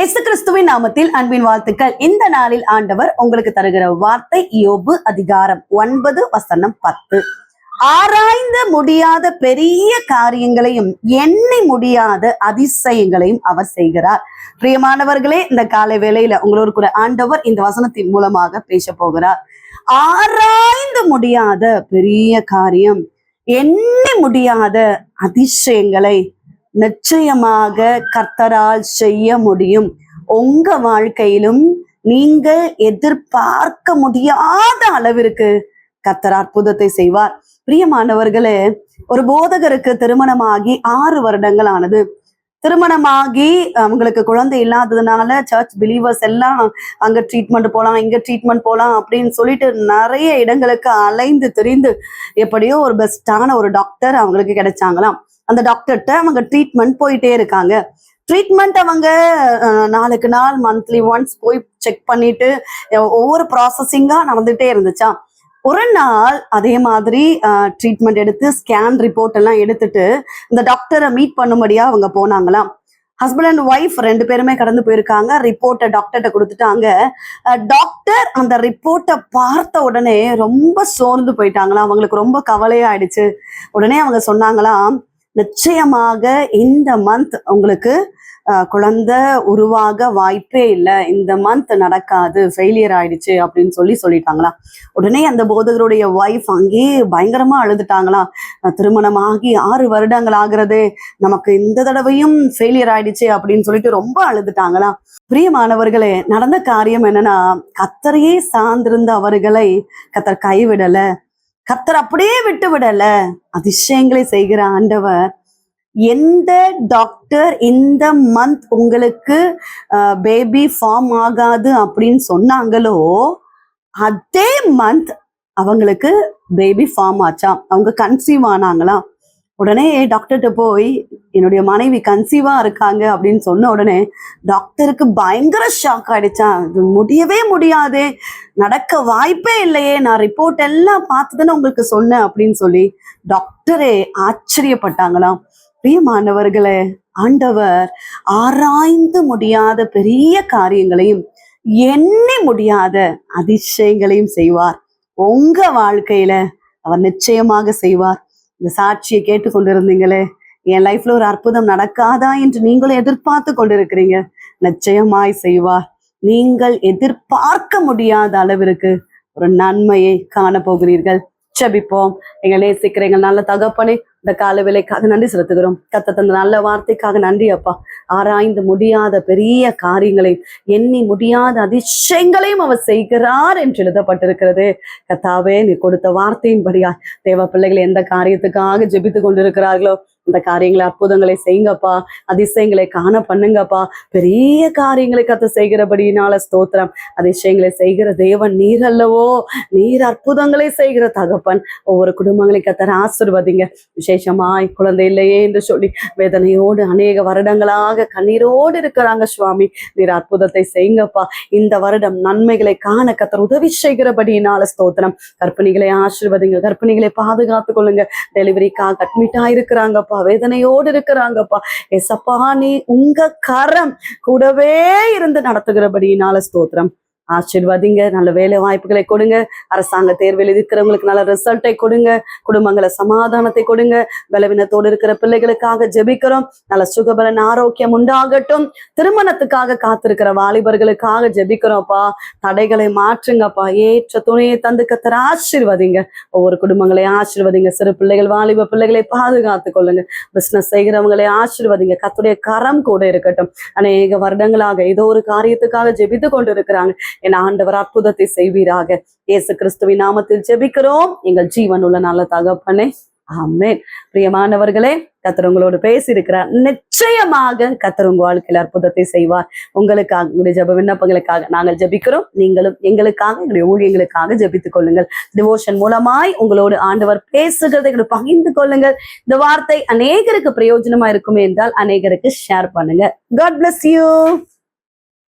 இயேசு கிறிஸ்துவின் நாமத்தில் அன்பின் வாழ்த்துக்கள். இந்த நாளில் ஆண்டவர் உங்களுக்கு தருகிற வார்த்தை யோபு அதிகாரம் ஒன்பது வசனம் பத்து. ஆராய்ந்து முடியாத பெரிய காரியங்களையும் எண்ணி முடியாத அதிசயங்களையும் அவர் செய்கிறார். பிரியமானவர்களே இந்த காலை வேளையில உங்களோடு கூட ஆண்டவர் இந்த வசனத்தின் மூலமாக பேச போகிறார். ஆராய்ந்து முடியாத பெரிய காரியம் எண்ணி முடியாத அதிசயங்களை நிச்சயமாக கர்த்தரால் செய்ய முடியும். உங்க வாழ்க்கையிலும் நீங்கள் எதிர்பார்க்க முடியாத அளவிற்கு கர்த்தர் அற்புதத்தை செய்வார். பிரியமானவர்களே ஒரு போதகருக்கு திருமணமாகி ஆறு வருடங்கள் ஆனது திருமணமாகி அவங்களுக்கு குழந்தை இல்லாததுனால சர்ச் பிலீவர்ஸ் எல்லாம் அங்க ட்ரீட்மெண்ட் போலாம் இங்க ட்ரீட்மெண்ட் போலாம் அப்படின்னு சொல்லிட்டு நிறைய இடங்களுக்கு அலைந்து தெரிந்து எப்படியோ ஒரு பெஸ்டான ஒரு டாக்டர் அவங்களுக்கு கிடைச்சாங்களாம். அந்த டாக்டர்கிட்ட அவங்க ட்ரீட்மெண்ட் போயிட்டே இருக்காங்க. ட்ரீட்மெண்ட் அவங்க நாளுக்கு நாள் மந்த்லி ஒன்ஸ் போய் செக் பண்ணிட்டு ஒவ்வொரு ப்ராசஸிங்காக நடந்துகிட்டே இருந்துச்சாம் ஒரு நாள் அதே மாதிரி ட்ரீட்மெண்ட் எடுத்து ஸ்கேன் ரிப்போர்ட் எல்லாம் எடுத்துட்டு இந்த டாக்டரை மீட் பண்ணும்படியா அவங்க போனாங்களாம். ஹஸ்பண்ட் அண்ட் ஒய்ஃப் ரெண்டு பேருமே கடந்து போயிருக்காங்க. ரிப்போர்ட்டை டாக்டர்கிட்ட கொடுத்துட்டாங்க. டாக்டர் அந்த ரிப்போர்ட்டை பார்த்த உடனே ரொம்ப சோர்ந்து போயிட்டாங்களாம். அவங்களுக்கு ரொம்ப கவலையாயிடுச்சு. உடனே அவங்க சொன்னாங்களாம் நிச்சயமாக இந்த மந்த் உங்களுக்கு அஹ், குழந்தை உருவாக வாய்ப்பே இல்லை. இந்த மந்த் நடக்காது ஃபெயிலியர் ஆயிடுச்சு அப்படின்னு சொல்லி சொல்லிட்டாங்களா? உடனே அந்த போதகருடைய ஒய்ஃப் அங்கேயே பயங்கரமா அழுதுட்டாங்களா? திருமணம் திருமணமாகி ஆறு வருடங்கள் ஆகுறது நமக்கு இந்த தடவையும் ஃபெயிலியர் ஆயிடுச்சு அப்படின்னு சொல்லிட்டு ரொம்ப அழுதுட்டாங்களா? பிரியமானவர்களே நடந்த காரியம் என்னன்னா கத்தரையே சார்ந்திருந்த அவர்களை கத்தர் கைவிடல. கத்தர் அப்படியே விட்டு விடல அதிசயங்களை செய்கிற ஆண்டவர். எந்த டாக்டர் இந்த மந்த் உங்களுக்கு பேபி ஃபார்ம் ஆகாது அப்படின்னு சொன்னாங்களோ அதே மந்த் அவங்களுக்கு பேபி ஃபார்ம் ஆச்சாம். அவங்க கன்சீவ் ஆனாங்களாம். உடனே டாக்டர்கிட்ட போய் என்னுடைய மனைவி கன்சீவா இருக்காங்க அப்படின்னு சொன்ன உடனே டாக்டருக்கு பயங்கர ஷாக் ஆயிடுச்சான் இது முடியவே முடியாதே. நடக்க வாய்ப்பே இல்லையே. நான் ரிப்போர்ட் எல்லாம் பார்த்துதானே உங்களுக்கு சொன்னேன் அப்படின்னு சொல்லி டாக்டரே ஆச்சரியப்பட்டாங்களாம். பிரியமானவர்களே ஆண்டவர் ஆராய்ந்து முடியாத பெரிய காரியங்களையும் எண்ணி முடியாத அதிசயங்களையும் செய்வார். உங்க வாழ்க்கையில அவர் நிச்சயமாக செய்வார். இந்த சாட்சியை கேட்டுக்கொண்டிருந்தீங்களே. என் லைஃப்ல ஒரு அற்புதம் நடக்காதா என்று நீங்களும் எதிர்பார்த்து கொண்டிருக்கிறீங்க. நிச்சயமாய் செய்வார் நீங்கள் எதிர்பார்க்க முடியாத அளவிற்கு ஒரு நன்மையை காண போகிறீர்கள் ஜபிப்போம். எங்களே நேசிக்கிற எங்கள் நல்ல தகப்பனே இந்த கால வேலைக்காக நன்றி செலுத்துகிறோம். கத்த தந்த நல்ல வார்த்தைக்காக நன்றி அப்பா. ஆராய்ந்து முடியாத பெரிய காரியங்களை எண்ணி முடியாத அதிசயங்களையும் அவர் செய்கிறார் என்று எழுதப்பட்டிருக்கிறது. கத்தாவே நீ கொடுத்த வார்த்தையின்படியா தேவ பிள்ளைகள் எந்த காரியத்துக்காக ஜெபித்து கொண்டிருக்கிறார்களோ இந்த காரியங்களை அற்புதங்களை செய்யுங்கப்பா அதிசயங்களை காண பண்ணுங்கப்பா. பெரிய காரியங்களை கத்த செய்கிறபடியினால ஸ்தோத்திரம். அதிசயங்களை செய்கிற தேவன் நீர் அல்லவோ? நீர் அற்புதங்களை செய்கிற தகப்பன். ஒவ்வொரு குடும்பங்களையும் கத்தர ஆசிர்வதிங்க. விசேஷமாய் குழந்தை இல்லையே என்று சொல்லி வேதனையோடு அநேக வருடங்களாக கண்ணீரோடு இருக்கிறாங்க சுவாமி. நீர் அற்புதத்தை செய்யுங்கப்பா இந்த வருடம் நன்மைகளை காண கத்தர் உதவி செய்கிறபடியினால ஸ்தோத்திரம். கர்ப்பிணிகளை ஆசிர்வதிங்க. கர்ப்பிணிகளை பாதுகாத்து கொள்ளுங்க. டெலிவரிக்காக அட்மிட் ஆயிருக்கிறாங்கப்பா. வேதனையோடு இருக்கிறாங்கப்பா. எசப்பா நீ உங்க கரம் கூடவே இருந்து நடத்துகிறபடியினால ஸ்தோத்திரம். ஆசீர்வாதிங்க நல்ல வேலை வாய்ப்புகளை கொடுங்க. அரசாங்க தேர்வில் இருக்கிறவங்களுக்கு நல்ல ரிசல்ட்டை கொடுங்க. குடும்பங்களை சமாதானத்தை கொடுங்க. பலவீனத்தோடு இருக்கிற பிள்ளைகளுக்காக ஜெபிக்கிறோம். நல்ல சுகபலன் ஆரோக்கியம் உண்டாகட்டும். திருமணத்துக்காக காத்திருக்கிற வாலிபர்களுக்காக ஜெபிக்கிறோம்ப்பா தடைகளை மாற்றுங்கப்பா ஏற்ற துணையை தந்து கத்துற ஆசிர்வதிங்க. ஒவ்வொரு குடும்பங்களை ஆசிர்வதிங்க. சிறு பிள்ளைகள் வாலிப பிள்ளைகளை பாதுகாத்து கொள்ளுங்க. பிசினஸ் செய்கிறவங்களை ஆசிர்வதிங்க. கத்துடைய கரம் கூட இருக்கட்டும். அநேக வருடங்களாக ஏதோ ஒரு காரியத்துக்காக ஜெபித்து கொண்டு இருக்கிறாங்க என் ஆண்டவர் அற்புதத்தை செய்வீராக. இயேசு கிறிஸ்துவின் நாமத்தில் ஜெபிக்கிறோம். எங்கள் ஜீவன் உள்ள நல்ல தகப்பனே. ஆமென். பிரியமானவர்களே கத்தர் உங்களோடு பேசியிருக்கிறார். நிச்சயமாக கத்தர் உங்க வாழ்க்கையில் அற்புதத்தை செய்வார். உங்களுக்காக உங்களுடைய ஜப விண்ணப்பங்களுக்காக நாங்கள் ஜெபிக்கிறோம். நீங்களும் எங்களுக்காக எங்களுடைய ஊழியங்களுக்காக ஜெபித்துக் கொள்ளுங்கள். டிவோஷன் மூலமாய் உங்களோடு ஆண்டவர் பேசுகிறதை எங்களோடு பகிர்ந்து கொள்ளுங்கள். இந்த வார்த்தை அநேகருக்கு பிரயோஜனமா இருக்குமே என்றால் அநேகருக்கு ஷேர் பண்ணுங்க. God bless you